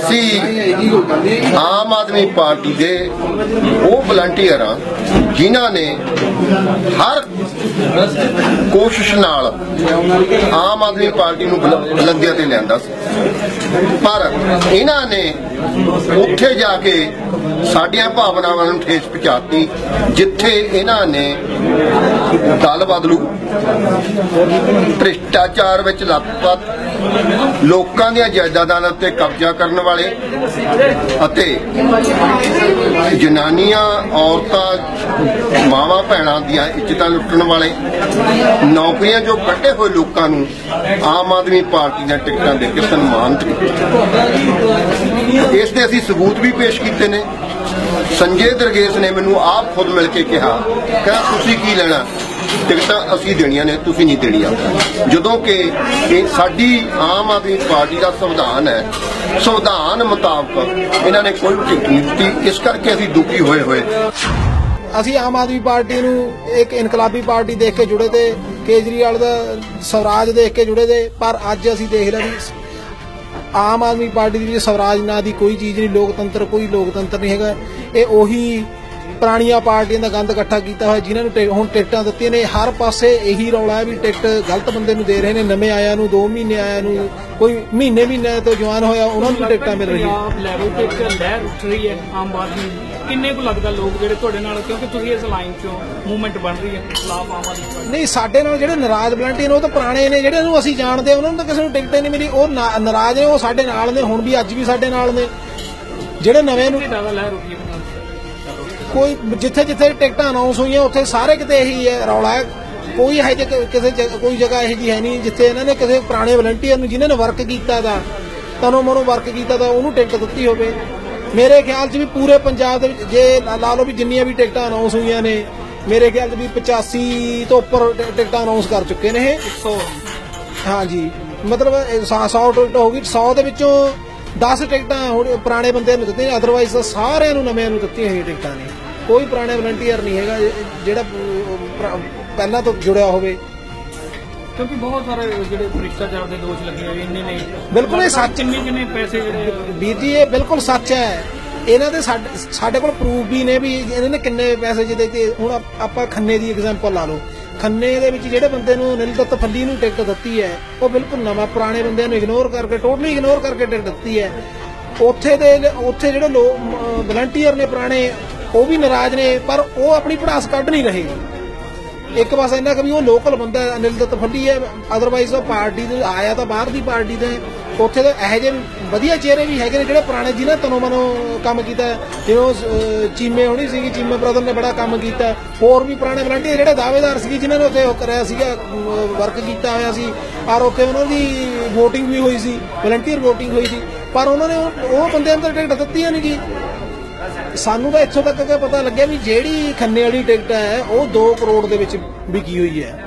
ਅਸੀਂ ਆਮ ਆਦਮੀ ਪਾਰਟੀ ਦੇ ਉਹ ਵਲੰਟੀਅਰ ਆ ਜਿਨ੍ਹਾਂ ਨੇ ਹਰ ਕੋਸ਼ਿਸ਼ ਨਾਲ ਆਮ ਆਦਮੀ ਪਾਰਟੀ ਨੂੰ ਬੁਲ- ਬੁਲੰਦੀਆਂ ਤੇ ਲਿਆਂਦਾ ਸੀ। ਪਰ ਇਹਨਾਂ ਨੇ ਉੱਥੇ ਜਾ ਕੇ ਸਾਡੀਆਂ ਭਾਵਨਾਵਾਂ ਨੂੰ ਠੇਸ ਪਹੁੰਚਾਤੀ, ਜਿੱਥੇ ਇਹਨਾਂ ਨੇ ਦਲ ਬਦਲੂ, ਭ੍ਰਿਸ਼ਟਾਚਾਰ ਵਿੱਚ ਲੱਪਤ ਲੋਕਾਂ ਦੀਆਂ ਜਾਇਦਾਦਾਂ ਉੱਤੇ ਕਬਜ਼ਾ ਕਰਨ ਵਾਲੇ ਅਤੇ ਜਨਾਨੀਆਂ, ਔਰਤਾਂ ਮਾਵਾਂ ਭੈਣਾਂ ਦੀਆਂ ਇੱਜ਼ਤਾਂ ਲੁੱਟਣ ਵਾਲੇ ਨੌਕਰੀਆਂ ਜੋ ਕੱਢੇ ਹੋਏ ਲੋਕਾਂ ਨੂੰ ਆਮ ਆਦਮੀ ਪਾਰਟੀ ਦੀਆਂ ਟਿਕਟਾਂ ਦੇ ਕੇ ਸਨਮਾਨਿਤ ਕੀਤਾ ਇਸ ਦੇ ਅਸੀਂ ਸਬੂਤ ਵੀ ਪੇਸ਼ ਕੀਤੇ ਨੇ। ਸੰਜੇ ਦਰਗੇਸ਼ ਨੇ ਮੈਨੂੰ ਆਪ ਖੁਦ ਮਿਲ ਕੇ ਕਿਹਾ, ਕਿ ਤੁਸੀਂ ਕੀ ਲੈਣਾ? ਟਿਕਟਾਂ ਅਸੀਂ ਦੇਣੀਆਂ ਨੇ, ਤੁਸੀਂ ਨਹੀਂ ਦੇਣੀਆਂ। ਜਦੋਂ ਕਿ ਇਹ ਸਾਡੀ ਆਮ ਆਦਮੀ ਪਾਰਟੀ ਦਾ ਸੰਵਿਧਾਨ ਹੈ, ਸੰਵਿਧਾਨ ਮੁਤਾਬਕ ਇਹਨਾਂ ਨੇ ਕੋਈ ਟਿਕਟ ਨਹੀਂ ਦਿੱਤੀ। ਇਸ ਕਰਕੇ ਅਸੀਂ ਦੁਖੀ ਹੋਏ ਹੋਏ। ਅਸੀਂ ਆਮ ਆਦਮੀ ਪਾਰਟੀ ਨੂੰ ਇੱਕ ਇਨਕਲਾਬੀ ਪਾਰਟੀ ਦੇਖ ਕੇ ਜੁੜੇ ਤੇ ਕੇਜਰੀਵਾਲ ਦਾ ਸਵਰਾਜ ਦੇਖ ਕੇ ਜੁੜੇ ਤੇ, ਪਰ ਅੱਜ ਅਸੀਂ ਦੇਖ ਲਿਆ ਵੀ ਆਮ ਆਦਮੀ ਪਾਰਟੀ ਦੇ ਵਿੱਚ ਸਵਰਾਜ ਨਾਂ ਦੀ ਕੋਈ ਚੀਜ਼ ਨਹੀਂ, ਲੋਕਤੰਤਰ, ਕੋਈ ਲੋਕਤੰਤਰ ਨਹੀਂ ਹੈਗਾ। ਇਹ ਉਹੀ ਪੁਰਾਣੀਆਂ ਪਾਰਟੀਆਂ ਦਾ ਗੰਦ ਇਕੱਠਾ ਕੀਤਾ ਹੋਇਆ ਜਿਨ੍ਹਾਂ ਨੂੰ ਹੁਣ ਟਿਕਟਾਂ ਦਿੱਤੀਆਂ ਨੇ ਹਰ ਪਾਸੇ ਇਹੀ ਰੌਲਾ ਹੈ ਵੀ ਟਿਕਟ ਗਲਤ ਬੰਦੇ ਨੂੰ ਦੇ ਰਹੇ ਨੇ ਨਵੇਂ ਆਇਆਂ ਨੂੰ 2 ਮਹੀਨੇ ਆਇਆਂ ਨੂੰ ਕੋਈ ਮਹੀਨੇ ਮਹੀਨੇ ਤੋਂ ਜਵਾਨ ਹੋਇਆ ਉਹਨਾਂ ਨੂੰ ਟਿਕਟਾਂ ਮਿਲ ਰਹੀਆਂ ਪੰਜਾਬ ਲੈਵਲ ਤੇ ਇੱਕ ਲਹਿਰ ਉੱਠ ਰਹੀ ਹੈ ਆਮ ਆਦਮੀ। ਕਿੰਨੇ ਕੁ ਲੱਗਦਾ ਲੋਕ ਜਿਹੜੇ ਤੁਹਾਡੇ ਨਾਲ ਕਿਉਂਕਿ ਤੁਸੀਂ ਇਸ ਲਾਈਨ ਚੋਂ ਮੂਵਮੈਂਟ ਬਣ ਰਹੀ ਹੈ ਖਿਲਾਫ ਆਮ ਆਦਮੀ ਨਹੀਂ ਸਾਡੇ ਨਾਲ ਜਿਹੜੇ ਨਾਰਾਜ਼ ਵਲੰਟੀਅਰ ਨੇ ਉਹ ਤਾਂ ਪੁਰਾਣੇ ਨੇ ਜਿਹੜੇ ਨੂੰ ਅਸੀਂ ਜਾਣਦੇ ਹਾਂ ਉਹਨਾਂ ਨੂੰ ਤਾਂ ਕਿਸੇ ਨੂੰ ਟਿਕਟ ਨਹੀਂ ਮਿਲੀ ਉਹ ਨਾਰਾਜ਼ ਨੇ ਉਹ ਸਾਡੇ ਨਾਲ ਨੇ ਹੁਣ ਵੀ ਅੱਜ ਵੀ ਸਾਡੇ ਨਾਲ ਨੇ ਜਿਹੜੇ ਨਵੇਂ ਨੂੰ ਲਹਿਰ ਉੱਠੀ ਹੈ? ਕੋਈ ਜਿੱਥੇ ਜਿੱਥੇ ਟਿਕਟਾਂ ਅਨਾਉਂਸ ਹੋਈਆਂ ਉੱਥੇ ਸਾਰੇ ਕਿਤੇ ਇਹੀ ਹੈ ਰੌਲਾ ਹੈ। ਕੋਈ ਹੈ ਕਿਸੇ ਜਗ੍ਹਾ- ਕੋਈ ਜਗ੍ਹਾ ਇਹੋ ਜਿਹੀ ਹੈ ਨਹੀਂ ਜਿੱਥੇ ਇਹਨਾਂ ਨੇ ਕਿਸੇ ਪੁਰਾਣੇ ਵਲੰਟੀਅਰ ਨੂੰ ਜਿਨ੍ਹਾਂ ਨੇ ਵਰਕ ਕੀਤਾ ਦਾ ਤਨੋਂ ਮਨੋਂ ਵਰਕ ਕੀਤਾ ਦਾ ਉਹਨੂੰ ਟਿਕਟ ਦਿੱਤੀ ਹੋਵੇ। ਮੇਰੇ ਖਿਆਲ 'ਚ ਵੀ ਪੂਰੇ ਪੰਜਾਬ ਦੇ ਵਿੱਚ ਜੇ ਲਾ ਲਾ ਲਓ ਵੀ ਜਿੰਨੀਆਂ ਵੀ ਟਿਕਟਾਂ ਅਨਾਉਂਸ ਹੋਈਆਂ ਨੇ ਮੇਰੇ ਖਿਆਲ 'ਚ ਵੀ 85 ਤੋਂ ਉੱਪਰ ਟ- ਟਿਕਟਾਂ ਅਨਾਉਂਸ ਕਰ ਚੁੱਕੇ ਨੇ ਇਹ। 100 ਹਾਂਜੀ। ਮਤਲਬ 100 ਟਿਕਟ ਹੋ ਗਈ 100 ਦੇ ਵਿੱਚੋਂ 10 ਟਿਕਟਾਂ ਹੁਣ ਪੁਰਾਣੇ ਬੰਦਿਆਂ ਨੂੰ ਦਿੱਤੀਆਂ ਅਦਰਵਾਈਜ਼ ਤਾਂ ਸਾਰਿਆਂ ਨੂੰ ਨਵਿਆਂ ਨੂੰ ਦਿੱਤੀਆਂ ਹੋਈਆਂ ਟਿਕਟਾਂ ਨੇ। ਕੋਈ ਪੁਰਾਣੇ ਵਲੰਟੀਅਰ ਨਹੀਂ ਹੈਗਾ ਜਿਹੜਾ ਪਹਿਲਾਂ ਤੋਂ ਜੁੜਿਆ ਹੋਵੇ। ਕਿਉਂਕਿ ਬਹੁਤ ਸਾਰੇ ਜਿਹੜੇ ਭ੍ਰਿਸ਼ਟਾਚਾਰ ਦੇ ਦੋਸ਼ ਲੱਗੇ ਹੋਏ ਇੰਨੇ ਨੇ। ਬਿਲਕੁਲ ਇਹ ਸੱਚ- ਕਿੰਨੇ ਕਿੰਨੇ ਪੈਸੇ ਜਿਹੜੇ ਵੀਰ ਜੀ ਇਹ ਬਿਲਕੁਲ ਸੱਚ ਹੈ। ਇਹਨਾਂ ਦੇ ਸਾਡੇ ਸਾਡੇ ਕੋਲ ਪ੍ਰੂਫ ਵੀ ਨੇ ਵੀ ਇਹਨਾਂ ਨੇ ਕਿੰਨੇ ਪੈਸੇ ਜਿਹਦੇ ਤੇ ਹੁਣ ਆਪਾਂ ਖੰਨੇ ਦੀ ਐਗਜ਼ਾਮਪਲ ਲਾ ਲਓ। ਖੰਨੇ ਦੇ ਵਿੱਚ ਜਿਹੜੇ ਬੰਦੇ ਨੂੰ ਨਿਲਦਤ ਫੱਲੀ ਨੂੰ ਟਿਕਟ ਦਿੱਤੀ ਹੈ, ਉਹ ਬਿਲਕੁਲ ਨਵਾਂ ਪੁਰਾਣੇ ਬੰਦਿਆਂ ਨੂੰ ਇਗਨੋਰ ਕਰਕੇ ਟੋਟਲੀ ਇਗਨੋਰ ਕਰਕੇ ਟਿਕਟ ਦਿੱਤੀ ਹੈ। ਉੱਥੇ ਦੇ ਉੱਥੇ ਜਿਹੜੇ ਲੋਕ ਵਲੰਟੀਅਰ ਨੇ ਪੁਰਾਣੇ, ਉਹ ਵੀ ਨਾਰਾਜ਼ ਨੇ, ਪਰ ਉਹ ਆਪਣੀ ਪੜਾਸ ਕੱਢ ਨਹੀਂ ਰਹੇ। ਇੱਕ ਪਾਸੇ ਇਹਨਾਂ ਕਿ ਵੀ ਉਹ ਲੋਕਲ ਬੰਦਾ ਹੈ, ਅਨਿਲ ਦੱਤ ਫੱਲੀ ਹੈ ਅਦਰਵਾਈਜ਼ ਉਹ ਪਾਰਟੀ ਦੇ ਆਇਆ ਤਾਂ ਬਾਹਰ ਦੀ ਪਾਰਟੀ ਦੇ ਉੱਥੇ ਦੇ ਇਹੋ ਜਿਹੇ ਵਧੀਆ ਚਿਹਰੇ ਵੀ ਹੈਗੇ ਨੇ ਜਿਹੜੇ ਪੁਰਾਣੇ ਜਿਨ੍ਹਾਂ ਤਨੋਂ ਮਨੋਂ ਕੰਮ ਕੀਤਾ ਹੈ। ਜਿਵੇਂ ਉਹ ਅਹ, ਚੀਮੇ ਹੋਣੀ ਸੀਗੀ ਚੀਮੇ ਬ੍ਰਦਰ ਨੇ ਬੜਾ ਕੰਮ ਕੀਤਾ ਹੈ। ਹੋਰ ਵੀ ਪੁਰਾਣੇ ਵਲੰਟੀਅਰ ਜਿਹੜੇ ਦਾਅਵੇਦਾਰ ਸੀਗੇ ਜਿਨ੍ਹਾਂ ਨੇ ਉੱਥੇ ਉਹ ਕਰਿਆ ਸੀਗਾ ਵਰਕ ਕੀਤਾ ਹੋਇਆ ਸੀ ਔਰ ਉੱਥੇ ਉਹਨਾਂ ਦੀ VOTING ਵੀ ਹੋਈ ਸੀ ਵਲੰਟੀਅਰ VOTING ਹੋਈ ਸੀ ਪਰ ਉਹਨਾਂ ਨੇ ਉਹ ਉਹ ਬੰਦਿਆਂ ਨੂੰ ਤਾਂ ਟਿਕਟ ਦਿੱਤੀਆਂ ਨਹੀਂ ਜੀ ਸਾਨੂੰ ਤਾਂ ਇੱਥੋਂ ਤੱਕ ਪਤਾ ਲੱਗਿਆ ਵੀ ਜਿਹੜੀ ਖੰਨੇ ਵਾਲੀ ਟਿਕਟ ਹੈ, ਉਹ 2 ਕਰੋੜ ਦੇ ਵਿੱਚ ਵਿਕੀ ਹੋਈ ਹੈ।